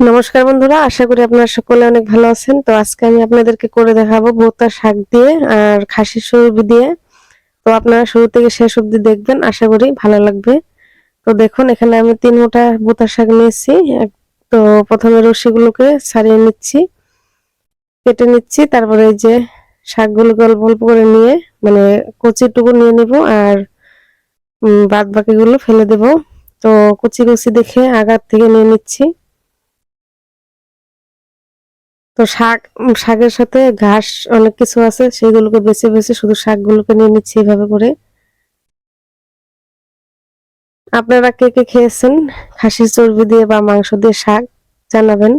নমস্কার বন্ধুরা, আশা করি আপনারা সকলে অনেক ভালো আছেন। তো আজকে আমি আপনাদেরকে করে দেখাবো ভোতা শাক দিয়ে আর খাসির সবজি দিয়ে। তো আপনারা শুরু থেকে শেষ অবধি দেখবেন, আশা করি ভালো লাগবে। তো দেখুন, এখানে আমি তিন মোটা ভোতা শাক নিয়েছি। তো প্রথমে রশিগুলোকে ছাড়িয়ে নিচ্ছি, কেটে নিচ্ছি, তারপরে এই যে শাকগুলোকে অল্প অল্প করে নিয়ে মানে কচিটুকু নিয়ে নিব আর বাদ বাকিগুলো ফেলে দেব। তো কুচি কুচি দেখে আগার থেকে নিয়ে নিচ্ছি। তো শাক শাকের সাথে ঘাস অনেক কিছু আছে, সেগুলোকে বেছে বেছে শুধু শাকগুলোকে নিয়ে নিচ্ছি এভাবে করে। আপনারা কে কে খেয়েছেন? খাসির চর্বি দিয়ে বা মাংস দিয়ে শাক জানাবেন।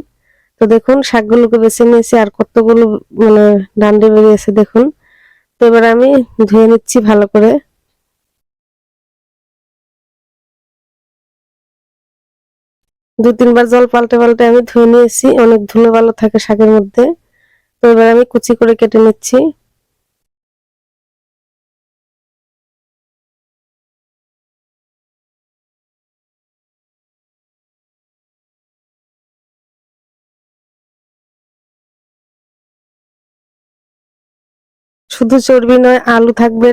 তো দেখুন, শাকগুলোকে বেছে নিয়েছি আর কতগুলো মানে ডান্ডি বেরিয়েছে, দেখুন। তো এবার আমি ধুয়ে নিচ্ছি ভালো করে। দু তিনবার জল পাল্টে পাল্টে আমি ধুয়ে নিয়েছি। অনেক ধুলো ভালো থাকে শাকের মধ্যে। তো এবার আমি কুচি করে কেটে নিচ্ছি। শুধু চর্বি নয়, আলু থাকবে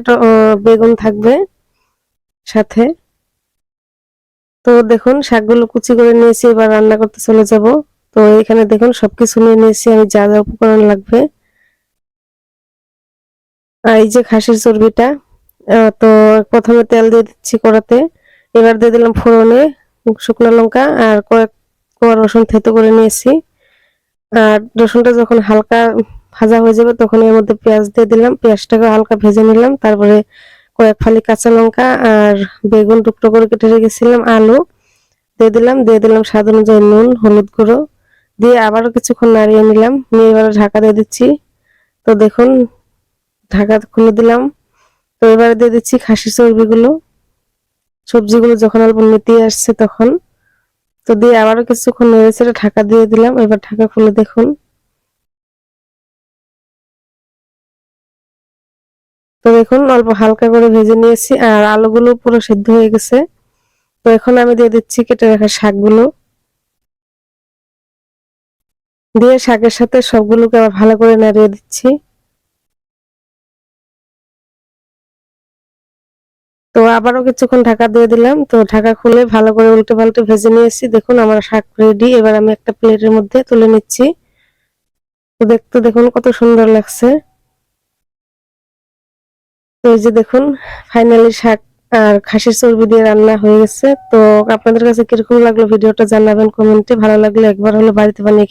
বেগুন থাকবে সাথে। তো দেখুন, শাকগুলো কুচি করে নিয়েছি, এবার রান্না করতে চলে যাব। তো এখানে দেখুন, সবকিছু নিয়ে নিয়েছি, আমি যা যা উপকরণ লাগবে। আর এই যে খাসির চর্বিটা তো প্রথমে তেল দিয়ে দিচ্ছি কড়াতে। এবার দিয়ে দিলাম ফোড়নে শুকনো লঙ্কা আর কয়েক কোয়া রসুন থেতো করে নিয়েছি। আর রসুনটা যখন হালকা ভাজা হয়ে যাবে, তখন এর মধ্যে পেঁয়াজ দিয়ে দিলাম। পেঁয়াজটাকে হালকা ভেজে নিলাম, তারপরে কয়েক ফালি কাঁচা লঙ্কা আর বেগুন টুকরো করে কেটে রেখেছিলাম, আলু দিয়ে দিলাম দিয়ে দিলাম স্বাদ অনুযায়ী নুন, হলুদ গুঁড়ো, দিয়ে আবারও কিছুক্ষণ নাড়িয়ে নিলাম। নিয়ে এবারে ঢাকা দিয়ে দিচ্ছি। তো দেখুন, ঢাকা খুলে দিলাম। তো এবারে দিয়ে দিচ্ছি খাসির চর্বিগুলো। সবজিগুলো যখন অল্প মেতিয়ে আসছে তখন। তো দিয়ে আবারও কিছুক্ষণ নেড়েছে ঢাকা দিয়ে দিলাম। এবার ঢাকা খুলে দেখুন। তো দেখুন, অল্প হালকা করে ভেজে নিয়েছি আর আলুগুলো পুরো সিদ্ধ হয়ে গেছে। তো এখন আমি দিয়ে দিচ্ছি কেটে রাখা শাকগুলো। দিয়ে শাকের সাথে সবগুলোকে আবার ভালো করে নাড়িয়ে দিচ্ছি। তো আবারও কিছুক্ষণ ঢাকা দিয়ে দিলাম। তো ঢাকা খুলে ভালো করে উল্টে পাল্টে ভেজে নিয়েছি। দেখুন, আমার শাক রেডি এবার আমি একটা প্লেটের মধ্যে তুলে নিচ্ছি। তো দেখতে দেখুন কত সুন্দর লাগছে। তো এই যে দেখুন ফাইনালি শাক আর খাসির চর্বি দিয়ে রান্না হয়ে গেছে। তো আপনাদের কাছে কীরকম লাগল ভিডিওটা জানাবেন কমেন্টে। ভালো লাগলে একবার হলো বাড়িতে বানিয়ে